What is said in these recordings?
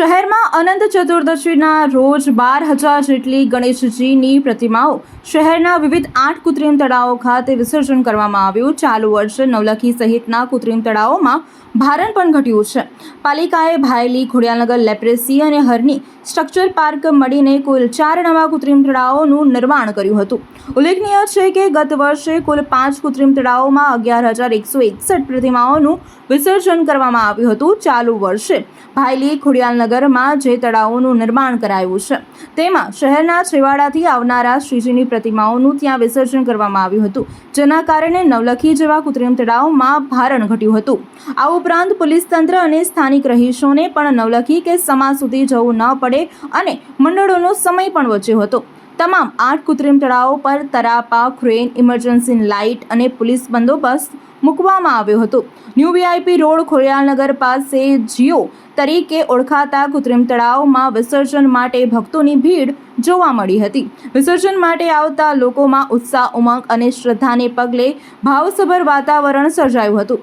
શહેરમાં અનંત ચતુર્દશીના રોજ બાર હજાર જેટલી ગણેશજીની પ્રતિમાઓ શહેરના વિવિધ આઠ કૃત્રિમ તળાવો ખાતે વિસર્જન કરવામાં આવ્યું. ચાલુ વર્ષે નવલખી સહિતના કૃત્રિમ તળાવોમાં ભારણ પણ ઘટ્યું છે. પાલિકાએ ભાયલી ખોડિયાનગર લેપ્રેસી અને હરની સ્ટ્રક્ચર પાર્ક મળીને કુલ ચાર નવા કૃત્રિમ તળાવોનું નિર્માણ કર્યું હતું. ઉલ્લેખનીય છે કે ગત વર્ષે કુલ પાંચ કૃત્રિમ તળાવોમાં અગિયાર હજાર એકસો એકસઠ પ્રતિમાઓનું વિસર્જન કરવામાં આવ્યું હતું. ચાલુ વર્ષે ભાયલી ખોડિયાલનગરમાં જે તળાવોનું નિર્માણ કરાયું છે, તેમાં શહેરના છેવાડાથી આવનારા શ્રીજીની પ્રતિમાઓનું ત્યાં વિસર્જન કરવામાં આવ્યું હતું, જેના કારણે નવલખી જેવા કૃત્રિમ તળાવમાં ભારણ ઘટ્યું હતું. આ ઉપરાંત પોલીસ તંત્ર અને સ્થાનિક રહીશોને પણ નવલખી કે સમા સુધી જવું ન પડે અને મંડળોનો સમય પણ બચ્યો હતો. તમામ આઠ કૃત્રિમ તળાવો પર તરાપા ક્રેન ઇમરજન્સી લાઇટ અને પોલીસ બંદોબસ્ત મૂકવામાં આવ્યો હતો. ન્યૂ વીઆઈપી રોડ ખોડિયાલનગર પાસે જીઓ તરીકે ઓળખાતા કૃત્રિમ તળાવમાં વિસર્જન માટે ભક્તોની ભીડ જોવા મળી હતી. વિસર્જન માટે આવતા લોકોમાં ઉત્સાહ, ઉમંગ અને શ્રદ્ધાને પગલે ભાવસભર વાતાવરણ સર્જાયું હતું.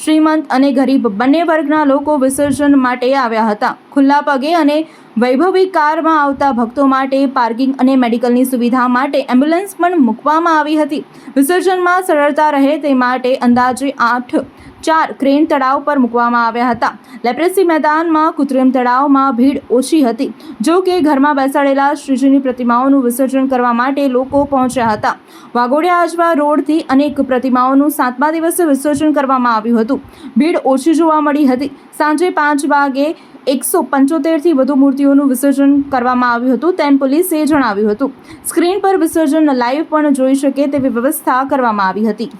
શ્રીમંત અને ગરીબ બંને વર્ગના લોકો વિસર્જન માટે આવ્યા હતા. ખુલ્લા પગે અને વૈભવી કારમાં આવતા ભક્તો માટે પાર્કિંગ અને મેડિકલની સુવિધા માટે એમ્બ્યુલન્સ પણ મૂકવામાં આવી હતી. વિસર્જનમાં સરળતા રહે તે માટે અંદાજે આઠ ચાર ક્રેન તળાવ પર મૂકવામાં આવ્યા હતા. લેપ્રેસી મેદાનમાં કૃત્રિમ તળાવમાં ભીડ ઓછી હતી, જો કે ઘરમાં બેસાડેલા શ્રીજીની પ્રતિમાઓનું વિસર્જન કરવા માટે લોકો પહોંચ્યા હતા. વાઘોડિયા આજવા રોડથી અનેક પ્રતિમાઓનું સાતમા દિવસે વિસર્જન કરવામાં આવ્યું હતું. ભીડ ઓછી જોવા મળી હતી. સાંજે પાંચ વાગે એકસો પંચોતેરથી વધુ મૂર્તિઓનું વિસર્જન કરવામાં આવ્યું હતું તેમ પોલીસે જણાવ્યું હતું. સ્ક્રીન પર વિસર્જન લાઈવ પણ જોઈ શકે તેવી વ્યવસ્થા કરવામાં આવી હતી.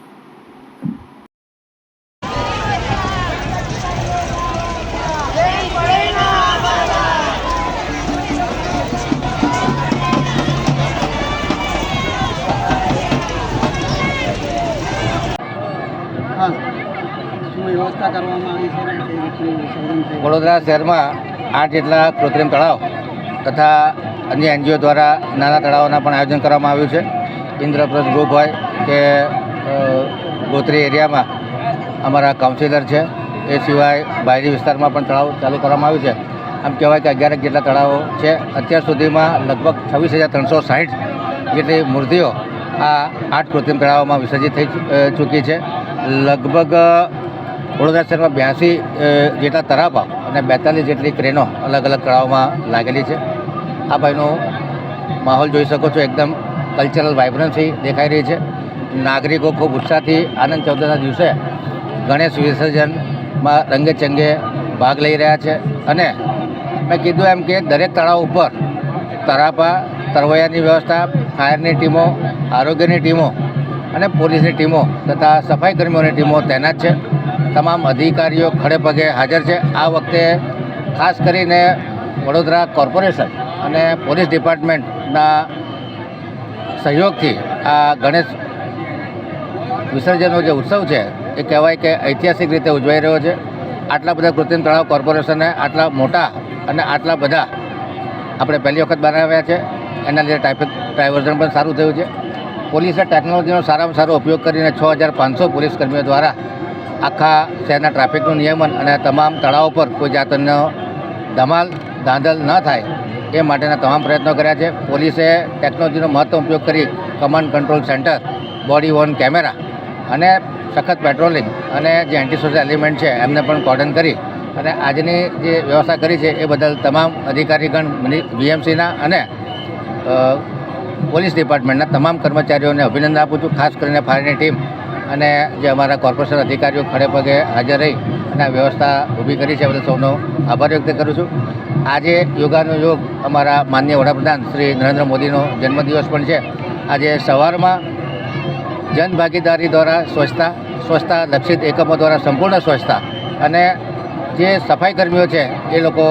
વ્યવસ્થા કરવામાં વડોદરા શહેરમાં આઠ જેટલા કૃત્રિમ તળાવ તથા અન્ય એનજીઓ દ્વારા નાના તળાવોના પણ આયોજન કરવામાં આવ્યું છે. ઇન્દ્રપ્રસ્થ ગ્રુપ હોય કે ગોત્રી એરિયામાં અમારા કાઉન્સિલર છે. એ સિવાય બાયરી વિસ્તારમાં પણ તળાવ ચાલુ કરવામાં આવ્યું છે. આમ કહેવાય કે અગિયારક જેટલા તળાવો છે. અત્યાર સુધીમાં લગભગ છવ્વીસ હજાર ત્રણસો સાહીઠ જેટલી મૂર્તિઓ આ આઠ કૃત્રિમ તળાવોમાં વિસર્જિત થઈ ચૂકી છે. લગભગ વડોદરા શહેરમાં બ્યાસી જેટલા તરાપા અને બેતાલીસ જેટલી ક્રેનો અલગ અલગ તળાવમાં લાગેલી છે. આ ભાઈનો માહોલ જોઈ શકો છો, એકદમ કલ્ચરલ વાઇબ્રન્સી દેખાઈ રહી છે. નાગરિકો ખૂબ ઉત્સાહથી આનંદ ચૌદના દિવસે ગણેશ વિસર્જનમાં રંગે ચંગે ભાગ લઈ રહ્યા છે. અને મેં કીધું એમ કે દરેક તળાવ ઉપર તરાપા, તરવૈયાની વ્યવસ્થા, ફાયરની ટીમો, આરોગ્યની ટીમો અને પોલીસની ટીમો તથા સફાઈ કર્મીઓની ટીમો તૈનાત છે. તમામ અધિકારીઓ ખડે પગે હાજર છે. આ વખતે ખાસ કરીને વડોદરા કોર્પોરેશન અને પોલીસ ડિપાર્ટમેન્ટના સહયોગથી આ ગણેશ વિસર્જનનો જે ઉત્સવ છે, એ કહેવાય કે ઐતિહાસિક રીતે ઉજવાઈ રહ્યો છે. આટલા બધા કૃત્રિમ તળાવ કોર્પોરેશને આટલા મોટા અને આટલા બધા આપણે પહેલી વખત બનાવ્યા છે. એના લીધે ટ્રાફિક ડાયવર્ઝન પણ સારું થયું છે. પોલીસે ટેકનોલોજીનો સારામાં સારો ઉપયોગ કરીને છ હજાર પાંચસો પોલીસ કર્મીઓ દ્વારા આખા શહેરના ટ્રાફિકનું નિયમન અને તમામ તળાવો પર કોઈ જાતનો ધમાલ, ધાંધલ ન થાય એ માટેના તમામ પ્રયત્નો કર્યા છે. પોલીસે ટેકનોલોજીનો મહત્તમ ઉપયોગ કરી command control centre, body worn camera અને સખત પેટ્રોલિંગ અને જે એન્ટી સોશિયલ એલિમેન્ટ છે એમને પણ કોર્ડન કરી અને આજની જે વ્યવસ્થા કરી છે એ બદલ તમામ અધિકારીગણ વીએમસીના અને પોલીસ ડિપાર્ટમેન્ટના તમામ કર્મચારીઓને અભિનંદન આપું છું, ખાસ કરીને ફાયરની ટીમ અને જે અમારા કોર્પોરેશન અધિકારીઓ ખડે પગે હાજર રહી અને આ વ્યવસ્થા ઊભી કરી છે બધા સૌનો આભાર વ્યક્ત કરું છું. આજે યોગાનો યોગ અમારા માન્ય વડાપ્રધાન શ્રી નરેન્દ્ર મોદીનો જન્મદિવસ પણ છે. આજે સવારમાં જનભાગીદારી દ્વારા સ્વચ્છતા સ્વચ્છતા લક્ષિત એકમો દ્વારા સંપૂર્ણ સ્વચ્છતા અને જે સફાઈ કર્મીઓ છે, એ લોકો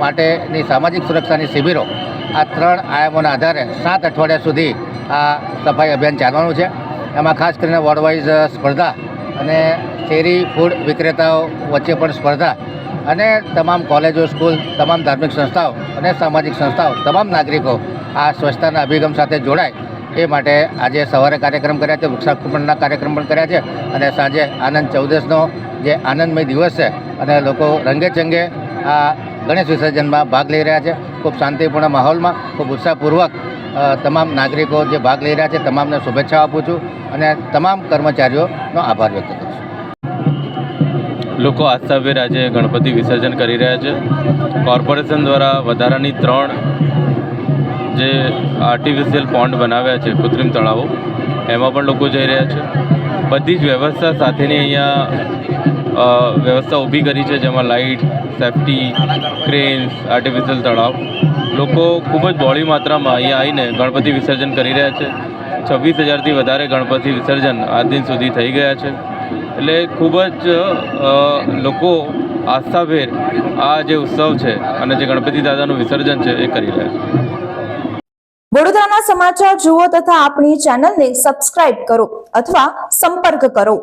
માટેની સામાજિક સુરક્ષાની શિબિરો આ ત્રણ આયામોના આધારે સાત અઠવાડિયા સુધી આ સફાઈ અભિયાન ચાલવાનું છે. એમાં ખાસ કરીને વોર્ડ વાઇઝ સ્પર્ધા અને શેરી ફૂડ વિક્રેતાઓ વચ્ચે પણ સ્પર્ધા અને તમામ કોલેજો, સ્કૂલ, તમામ ધાર્મિક સંસ્થાઓ અને સામાજિક સંસ્થાઓ, તમામ નાગરિકો આ સ્વચ્છતાના અભિગમ સાથે જોડાય એ માટે આજે સવારે કાર્યક્રમ કર્યા છે, વૃક્ષારોપણના કાર્યક્રમ પણ કર્યા છે અને સાંજે આનંદ ચૌદસનો જે આનંદમય દિવસ છે અને લોકો રંગે ચંગે આ ગણેશ વિસર્જનમાં ભાગ લઈ રહ્યા છે. ખૂબ શાંતિપૂર્ણ માહોલમાં, ખૂબ ઉત્સાહપૂર્વક તમામ નાગરિકો જે ભાગ લઈ રહ્યા છે, તમામને શુભેચ્છા આપું છું અને તમામ કર્મચારીઓનો આભાર વ્યક્ત કરું છું. લોકો આસ્થાભેર આજે ગણપતિ વિસર્જન કરી રહ્યા છે. કોર્પોરેશન દ્વારા વધારાની ત્રણ જે આર્ટિફિશિયલ પોન્ડ બનાવ્યા છે, કૃત્રિમ તળાવો, એમાં પણ લોકો જઈ રહ્યા છે. બધી જ વ્યવસ્થા સાથેની અહીંયા વ્યવસ્થા ઊભી કરી છે, જેમાં લાઇટ, સેફટી, ક્રેન્સ, આર્ટિફિશિયલ તળાવ. લોકો ખૂબ જ બહોળી માત્રામાં અહીંયા આવીને ગણપતિ વિસર્જન કરી રહ્યા છે. છવ્વીસ હજારથી વધારે ગણપતિ વિસર્જન આ દિન સુધી થઈ ગયા છે. એટલે ખૂબ જ લોકો આસ્થાભેર આ જે ઉત્સવ છે અને જે ગણપતિ દાદાનું વિસર્જન છે એ કરી રહ્યા છે. વડોદરાના સમાચાર જુઓ તથા આપણી ચેનલને સબસ્ક્રાઇબ કરો અથવા સંપર્ક કરો.